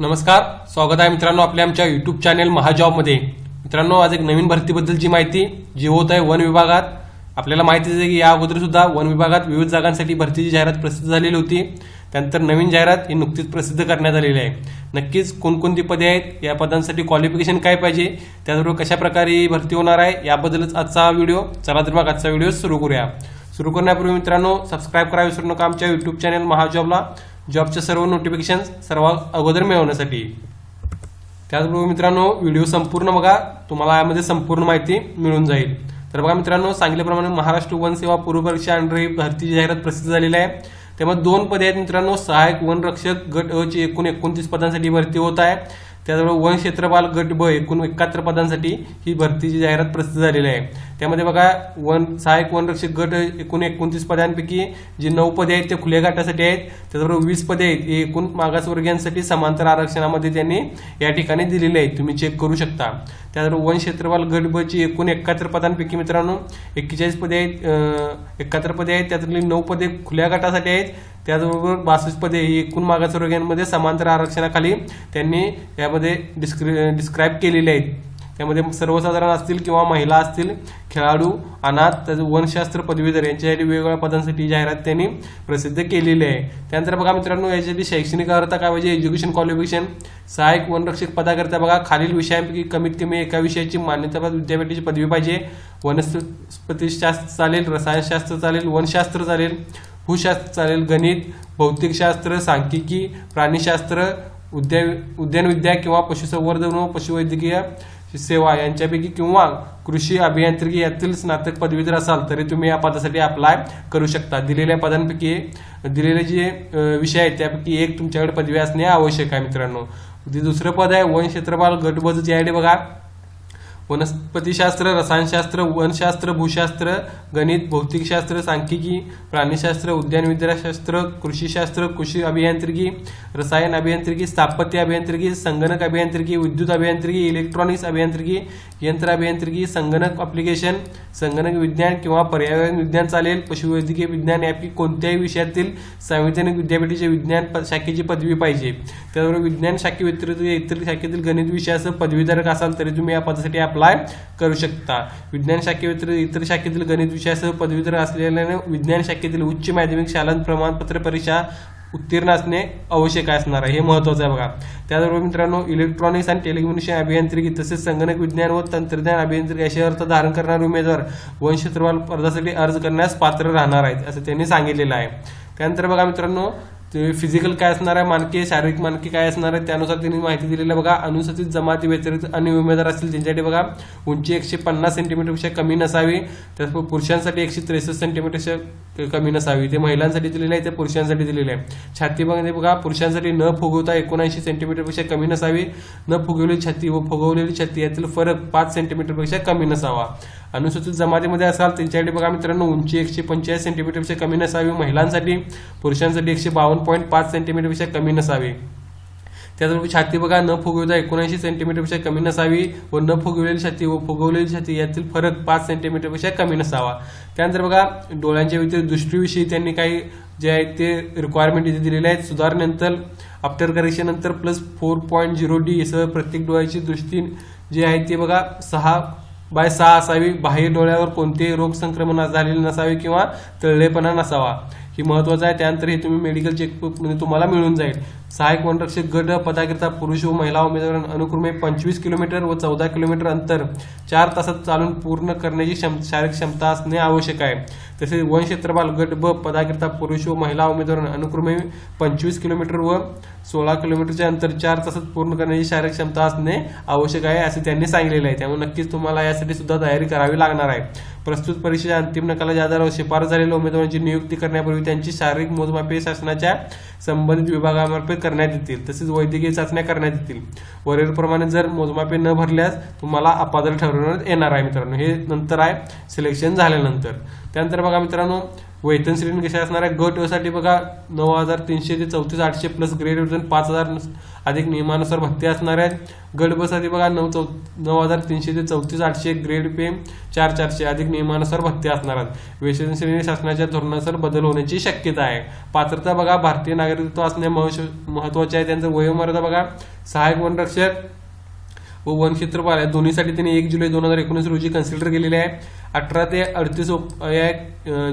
नमस्कार स्वागत आहे मित्रांनो आपल्या आमच्या युट्यूब चॅनेल महाजॉबमध्ये. मित्रांनो आज एक नवीन भरतीबद्दलची माहिती जी होत आहे वन विभागात. आपल्याला माहितीच आहे की या अगोदर सुद्धा वन विभागात विविध जागांसाठी भरतीची जाहिरात प्रसिद्ध झालेली होती. त्यानंतर नवीन जाहिरात ही नुकतीच प्रसिद्ध करण्यात आलेली आहे. नक्कीच कोणकोणती पदे आहेत या पदांसाठी क्वालिफिकेशन काय पाहिजे त्याचबरोबर कशाप्रकारे भरती होणार आहे याबद्दलच आजचा व्हिडिओ चला तर मग आजचा व्हिडिओ सुरू करूया. सुरू करण्यापूर्वी मित्रांनो सबस्क्राईब करा विसरू नका आमच्या युट्यूब चॅनल महाजॉबला. जॉबचे सर्व नोटिफिकेशन सर्वात अगोदर मिळवण्यासाठी. त्याचबरोबर मित्रांनो व्हिडिओ संपूर्ण बघा. तुम्हाला यामध्ये संपूर्ण माहिती मिळून जाईल. तर बघा मित्रांनो सांगितल्याप्रमाणे महाराष्ट्र वन सेवा पूर्व अंडर ही भरतीची जाहिरात प्रसिद्ध झालेली आहे त्यामुळे दोन पदे आहेत मित्रांनो. सहायक वनरक्षक गट अ ची एकूण एकोणतीस पदांसाठी भरती होत आहे. त्याचबरोबर वन क्षेत्रपाल गट ब एकूण एकाहत्तर पदांसाठी ही भरतीची जाहिरात प्रसिद्ध झालेली आहे. त्यामध्ये बघा वन सहाय्यक वनरक्षक गट एकूण एकोणतीस पदांपैकी जी नऊ पदे आहेत ते खुल्या गटासाठी आहेत. त्याचबरोबर वीस पदे आहेत हे एकूण मागासवर्गीयांसाठी समांतर आरक्षणामध्ये त्यांनी या ठिकाणी दिलेले आहेत. तुम्ही चेक करू शकता. त्याचबरोबर वन क्षेत्रपाल गट ब ची एकूण एकाहत्तर पदांपैकी मित्रांनो एक्केचाळीस पदे आहेत एकाहत्तर पदे आहेत. त्यातली नऊ पदे खुल्या गटासाठी आहेत. त्याचबरोबर बासष्ट पदे ही एकूण मागासवर्गीयांमध्ये समांतर आरक्षणाखाली त्यांनी यामध्ये डिस्क्रि डिस्क्राईब केलेले आहेत. त्यामध्ये सर्वसाधारण असतील किंवा महिला असतील खेळाडू अनाथ त्याचं वनशास्त्र पदवीधर यांच्यासाठी वेगवेगळ्या पदांसाठी जाहिरात त्यांनी प्रसिद्ध केलेली आहे. त्यानंतर बघा मित्रांनो याच्यासाठी शैक्षणिक अर्हता काय पाहिजे? एज्युकेशन क्वालिफिकेशन सहाय्यक वनरक्षक पदाकरता बघा. खालील विषयांपैकी कमीत कमी एका विषयाची मान्यताप्राप्त विद्यापीठाची पदवी पाहिजे. वनस्पतीशास्त्र चालेल रसायनशास्त्र चालेल वनशास्त्र चालेल. भूशास्त्र चालेल गणित भौतिकशास्त्र सांख्यिकी प्राणीशास्त्र उद्यान उद्यानविद्या किंवा पशुसंवर्धन व पशुवैद्यकीय सेवा यांच्यापैकी किंवा कृषी अभियांत्रिकी यातील स्नातक पदवीधर असाल तरी तुम्ही या पदासाठी अप्लाय करू शकता. दिलेल्या पदांपैकी दिलेले जे विषय आहेत त्यापैकी एक तुमच्याकडे पदवी असणे आवश्यक आहे मित्रांनो. जे दुसरं पद आहे वन क्षेत्रपाल गटबज जे आहे बघा. वनस्पतीशास्त्र रसायनशास्त्र वनशास्त्र भूशास्त्र गणित भौतिकशास्त्र सांख्यिकी प्राणीशास्त्र उद्यानविद्याशास्त्र कृषीशास्त्र कृषी अभियांत्रिकी रसायन अभियांत्रिकी स्थापत्य अभियांत्रिकी संगणक अभियांत्रिकी विद्युत अभियांत्रिकी इलेक्ट्रॉनिक्स अभियांत्रिकी यंत्र अभियांत्रिकी संगणक अप्लिकेशन संगणक विज्ञान किंवा पर्यावरण विज्ञान चालेल. पशुवैद्यकीय विज्ञान यापैकी कोणत्याही विषयातील संविधानिक विद्यापीठाचे विज्ञान प- शाखेची पदवी पाहिजे. त्याबरोबर विज्ञान शाखेव्यतिरिक्त इतर शाखेतील गणित विषयासह पदवीधारक असाल तरी तुम्ही या पदासाठी अप्लाय करू शकता. विज्ञान शाखेव्यतिरिक्त इतर शाखेतील गणित विषयासह पदवीधर असलेल्या विज्ञान शाखेतील उच्च माध्यमिक शालांत प्रमाणपत्र परीक्षा उत्तीर्ण असणे आवश्यक असणार आहे. हे महत्वाचं आहे बघा. त्याचबरोबर मित्रांनो इलेक्ट्रॉनिक्स आणि टेलिकम्युनिकेशन अभियांत्रिकी तसेच संगणक विज्ञान व तंत्रज्ञान अभियांत्रिकी असे अर्थ धारण करणारे उमेदवार वंशत्रवाल पदासाठी अर्ज करण्यास पात्र राहणार आहेत असं त्यांनी सांगितलेलं आहे. त्यानंतर बघा मित्रांनो ते फिजिकल काय असणार आहे मानके शारीरिक मानके काय असणार आहे त्यानुसार त्यांनी माहिती दिलेली बघा अनुसूचित जमाती व्यतिरिक्त अन्य उमेदवार असतील त्यांच्यासाठी बघा उंची एकशे पन्नास सेंटीमीटरपेक्षा कमी नसावी. त्याचबरोबर पुरुषांसाठी एकशे त्रेसष्ट सेंटीमीटरपेक्षा कमी नसावी. ते महिलांसाठी दिलेले आहे ते पुरुषांसाठी दिलेले आहे. छाती बघा बघा पुरुषांसाठी न फुगवता एकोणऐंशी सेंटीमीटरपेक्षा कमी नसावी. न फुगवलेली छाती व फुगवलेली छाती यातील फरक पाच सेंटीमीटरपेक्षा कमी नसावा. अनुसूचित जमातीमध्ये असाल त्यांच्यासाठी बघा मित्रांनो उंची एकशे पंचेचाळीस सेंटीमीटरपेक्षा कमी नसावी. महिलांसाठी पुरुषांसाठी एकशे बावन्न पॉईंट पाच सेंटीमीटरपेक्षा कमी नसावी. त्याचबरोबर छाती बघा न फुगवता एकोणऐंशी सेंटीमीटरपेक्षा कमी नसावी व न फुगवलेली छाती व फुगवलेली छाती यातील फरक पाच सेंटीमीटरपेक्षा कमी नसावा. त्यानंतर बघा डोळ्यांच्या व्यतिरिक्त दृष्टीविषयी त्यांनी काही जे आहे ते रिक्वायरमेंट इथे दिलेले आहेत. सुधारणेनंतर after करेक्शननंतर plus four point zero D सह प्रत्येक डोळ्याची दृष्टी जी आहे ती बघा सहा बाय सहा असावी बाह्य डोळ्यावर कोणतेही रोग संक्रमण झालेले नसावे किंवा तळलेपणा नसावा. ही महत्वाचं आहे. त्यानंतर हे तुम्ही मेडिकल चेकमध्ये म्हणजे तुम्हाला मिळून जाईल. सहाय्यक वनरक्षक गट पदाकरिता पुरुष व महिला उमेदवार अनुक्रमे पंचवीस किलोमीटर व चौदा किलोमीटर अंतर चार तासात चालून पूर्ण करण्याची क्षम शारीरिक क्षमता असणे आवश्यक आहे. तसेच वन क्षेत्रपाल गट ब पदाकरिता पुरुष व महिला उमेदवार अनुक्रमे पंचवीस किलोमीटर व सोळा किलोमीटरचे अंतर चार तासात पूर्ण करण्याची शारीरिक क्षमता असणे आवश्यक आहे असे त्यांनी सांगितलेले आहे. त्यामुळे नक्कीच तुम्हाला यासाठी सुद्धा तयारी करावी लागणार आहे. प्रस्तुत परीक्षेच्या अंतिम निकालाच्या आधारावर शिफारस झालेल्या उमेदवारांची नियुक्ती करण्यापूर्वी त्यांची शारीरिक मोजमापे शासनाच्या संबंधित विभागामार्फत करण्यात येतील तसेच वैद्यकीय चाचण्या करण्यात येतील. वरीलप्रमाणे जर मोजमापे न भरल्यास तुम्हाला अपात्र ठरवण्यात येणार आहे मित्रांनो. हे नंतर आहे सिलेक्शन झाल्यानंतर. त्यानंतर बघा मित्रांनो वेतन श्रेणी कशी असणार आहे गटसाठी बघा नऊ हजार तीनशे ते चौतीस आठशे प्लस ग्रेड वेतन पाच हजार अधिक नियमानुसार भत्ते असणार आहेत. गट बसाठी बघा नऊ चौ नऊ हजार तीनशे ते चौतीस आठशे ग्रेड पे चार चारशे अधिक नियमानुसार भत्ते असणार आहेत. वेतन श्रेणी शासनाच्या धोरणानुसार बदल होण्याची शक्यता आहे. पात्रता बघा भारतीय नागरिकत्व असणे महत्त्वाचे आहे. त्यांचं वयोमर्यादा बघा सहाय्यक वनरक्षक व वन क्षेत्रपाल आहे. दोन्हीसाठी त्यांनी एक जुलै दोन हजार एकोणीस रोजी कन्सिडर केलेले आहे. अठरा ते अडतीस ओप-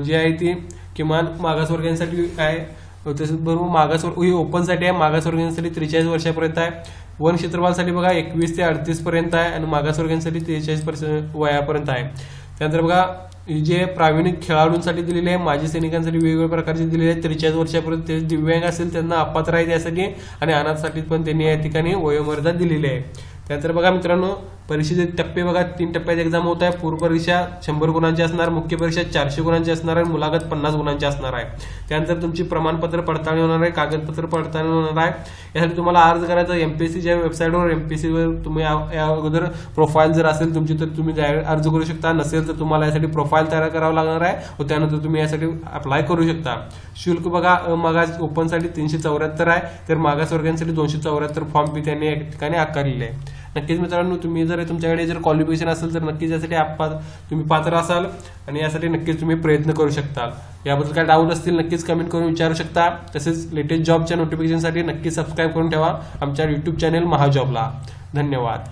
जी आहे ती किमान मागासवर्गीयांसाठी आहे. तसेच बरोबर मागासवर्ग ही ओपनसाठी आहे. मागासवर्गीयांसाठी त्रेचाळीस वर्षापर्यंत आहे. वन क्षेत्रपालसाठी बघा एकवीस ते अडतीस पर्यंत आहे आणि मागासवर्गीयांसाठी त्रेचाळीस पर्सेंट वयापर्यंत आहे. त्यानंतर बघा जे प्रावीणिक खेळाडूंसाठी दिलेले आहे. माजी सैनिकांसाठी वेगवेगळ्या प्रकारचे दिलेले आहेत. त्रेचाळीस वर्षापर्यंत ते दिव्यांग असेल त्यांना अपात्र आहे त्यासाठी. आणि अनाथसाठी पण त्यांनी या ठिकाणी वयोमर्यादा दिलेली आहे. त्यानंतर बघा मित्रांनो परीक्षेचे टप्पे बघा तीन टप्प्यात एक्झाम होत आहे. पूर्व परीक्षा शंभर गुणांची असणार मुख्य परीक्षा चारशे गुणांची असणार आहे मुलाखत पन्नास गुणांची असणार आहे. त्यानंतर तुमची प्रमाणपत्र पडताळणी होणार आहे कागदपत्र पडताळणी होणार आहे. यासाठी तुम्हाला अर्ज करायचा एमपीएससीच्या वेबसाईटवर एमपीएससीवर तुम्ही या- अगोदर प्रोफाईल जर असेल तुमची तर तुम्ही अर्ज करू शकता. नसेल तर तुम्हाला यासाठी प्रोफाईल तयार करावं लागणार आहे व त्यानंतर तुम्ही यासाठी अप्लाय करू शकता. शुल्क बघा मागास ओपनसाठी तीनशे चौऱ्याहत्तर आहे. तर मागासवर्गांसाठी दोनशे चौऱ्याहत्तर फॉर्म बी त्यांनी या ठिकाणी आकारलेले आहे. नक्कीच मित्रांनो तुम्ही जर तुमच्याकडे जर क्वालिफिकेशन असेल तर नक्कीच यासाठी तुम्ही पात्र असाल आणि यासाठी नक्कीच तुम्ही प्रयत्न करू शकता याबद्दल काय डाऊट असतील नक्कीच कमेंट करून विचारू शकता. तसेच लेटेस्ट जॉबच्या नोटिफिकेशनसाठी नक्कीच सबस्क्राईब करून ठेवा आमच्या युट्यूब चॅनेल महाजॉबला. धन्यवाद.